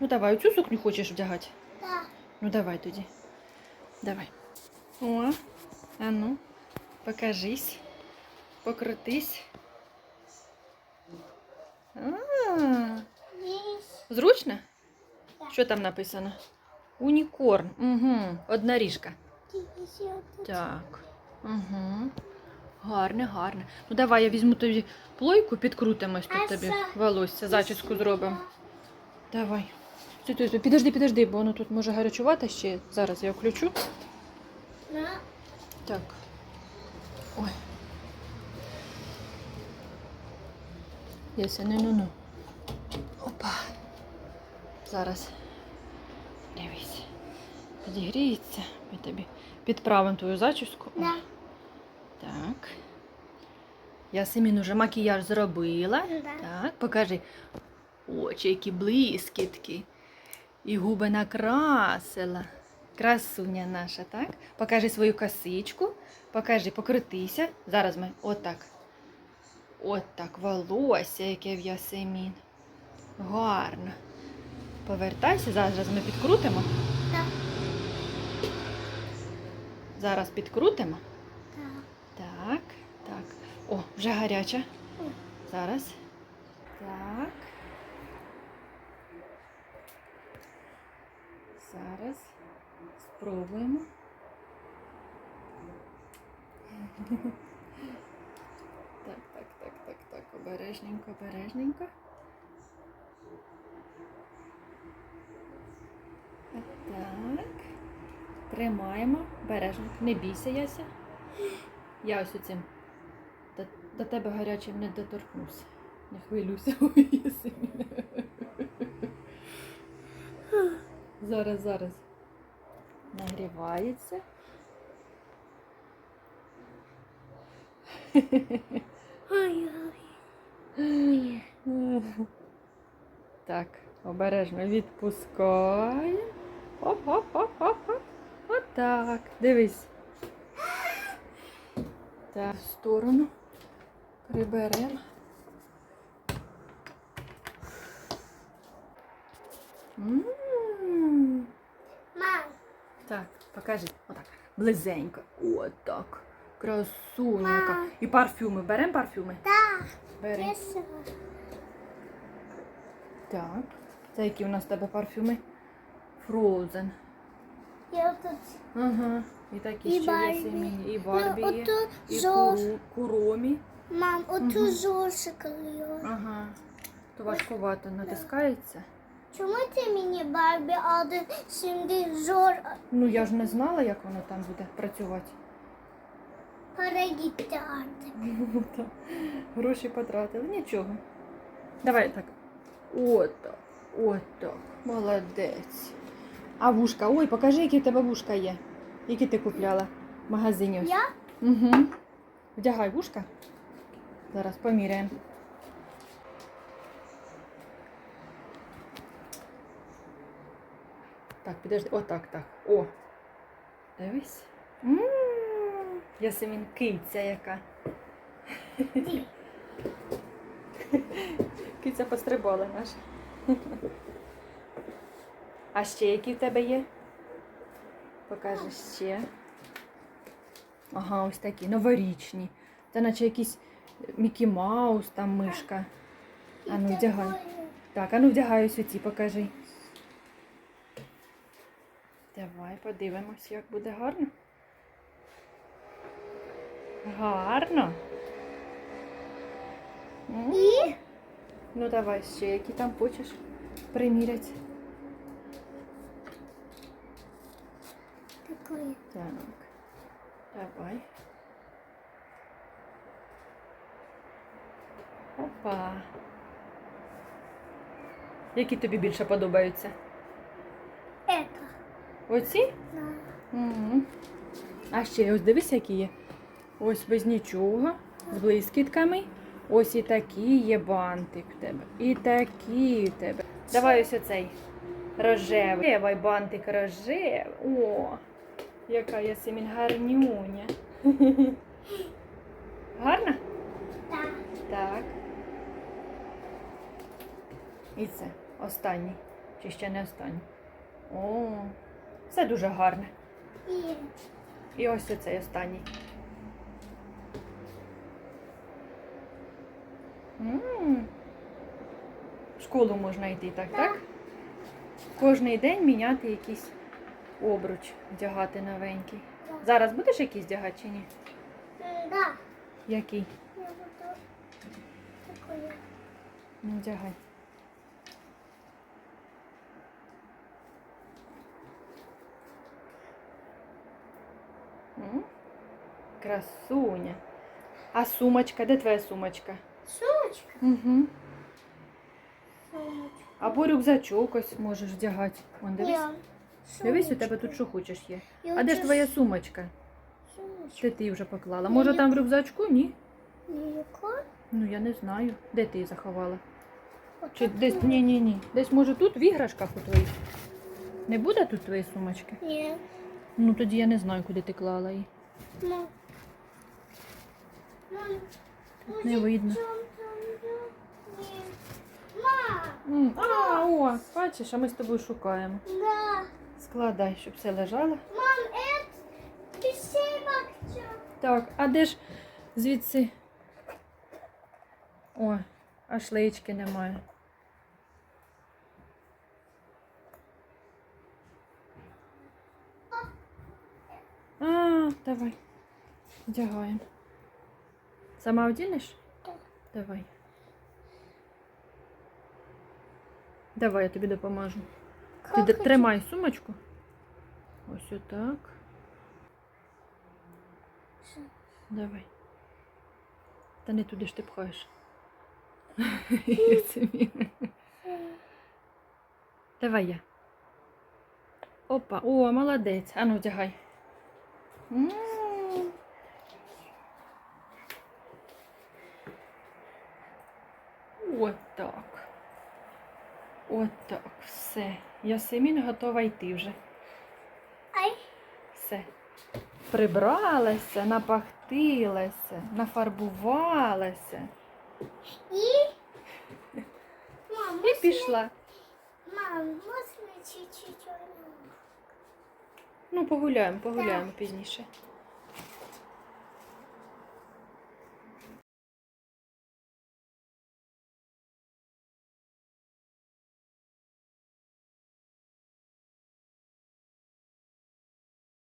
Ну давай, оцю сукню хочеш вдягати? Так. Ну давай тоді. Давай. О, а ну, покажись. Покрутись. А, зручно? Що там написано? Унікорн. Угу. Одна ріжка. Так. Угу. Гарне, гарне. Ну давай я візьму тобі плойку, підкрутимось тут тобі волосся, зачіску зробимо. Давай. Стой, стой, стой. Підожди, підожди, бо воно тут може гарячувати ще. Зараз я включу. Так. Ой. Єся, ну ну ну. Опа. Зараз. Дивись. Підігріється. Ми тобі підправимо твою зачіску. На. Так. Ясемін уже макіяж зробила. Да. Так, покажи. Очі, які блискітки. І губи накрасила. Красуня наша, так? Покажи свою косичку. Покажи, покрутися. Зараз ми отак. Отак. Волосся, яке в Ясемін. Гарно. Повертайся, зараз ми підкрутимо. Так. Зараз підкрутимо. Так. Так, так. О, вже гаряча. Зараз. Так. Зараз спробуємо. Так, так, так, так, так. Обережненько, обережненько. Так. Тримаємо. Бережно. Не бійся, Яся. Я ось оцим до, до тебе гарячим не доторкнуся. Не хвилюйся, ой, Зараз, зараз. Нагрівається. Так, обережно відпускаємо. Оп-оп-оп-оп-оп. Отак. Дивись. Так, в сторону. Приберемо. М. Мам. Так, покажи. Отак. Близенько. Отак. Красуня яка. І парфюми. Беремо парфюми? Так. Бери. Красиво. Так. Це які у нас в тебе парфюми? Frozen. Я тут. Ага. І такі І ще є Барбі. сім'ї. І Ну, Барбі є. ото І жор. куру, куромі. Мам, оту його. Ага. То важкувато натискається. Чому ти мені Барбі, а ти сюди жор Ну я ж не знала, як воно там буде працювати. перегітати? Так. Гроші потратили, нічого. Давай так. Отак. Отак. Молодець. А вушка? Ой, покажи, які в тебе вушка є. Які ти купляла в магазині? Я? Угу. Вдягай вушка. Зараз поміряємо. Так, підожди. Отак, так. О. Дивись. М, Ясемін киця яка. Киця пострибала наша. А ще які в тебе є? Покажи ще. Ага, ось такі, новорічні. Це наче якийсь Мікі Маус, там мишка. А ну вдягай. Так, а ну вдягай ось оці, покажи. Давай подивимось, як буде гарно. Гарно. І? Ну давай ще, які там хочеш приміряти. Такої. Так. Давай. Опа. Які тобі більше подобаються? Оці? Угу. А ще ось дивись, які є. Ось без нічого, з блискітками. Ось і такі є бантик в тебе. І такі в тебе. Давай ось оцей рожевий. Давай бантик рожевий. О, яка Ясемін гарнюня. Гарна? Так. Так. І це останній. Чи ще не останній? О, все дуже гарне. І ось оцей останній. М. В школу можна йти, так, так? Кожний день міняти якийсь обруч, вдягати новенький. Зараз будеш якийсь вдягати чи ні? Да. Який? Я буду такою. Ну, вдягай. М? Красуня. А сумочка? Де твоя сумочка? Сумочка. Угу. Сумочка. Або рюкзачок ось можеш вдягати. Вон, дивись. Я. Дивись, у тебе тут що хочеш є. Я А де ж твоя сумочка? Сумочка. Де ти її вже поклала? Може там в рюкзачку? Ні? Яка? Ну я не знаю. Де ти її заховала? Отак. Чи десь ні, ні, ні. Десь може тут в іграшках у твоїх? Не буде тут твоєї сумочки? Ні. Ну тоді я не знаю, куди ти клала її. Мам. Не видно. М, А, о, бачиш, а ми з тобою шукаємо. Да. Складай, щоб все лежало. Мам, это писемакча. Так, а де ж звідси? О, а шлеєчки немає. А, давай. Вдягаємо. Сама одінеш? Так. Давай. Давай, я тобі допоможу. Ти тримай сумочку. Ось отак. Давай. Та не туди ж ти пхаєш. Давай я. Опа, о, молодець. Ану, вдягай. М. От так. От так. Все. Ясемін готова йти вже. Ай. Все. Прибралася, напахтилася, нафарбувалася І? Мам, і пішла. Мам, можна чуть-чуть? Ну, погуляємо, погуляємо пізніше.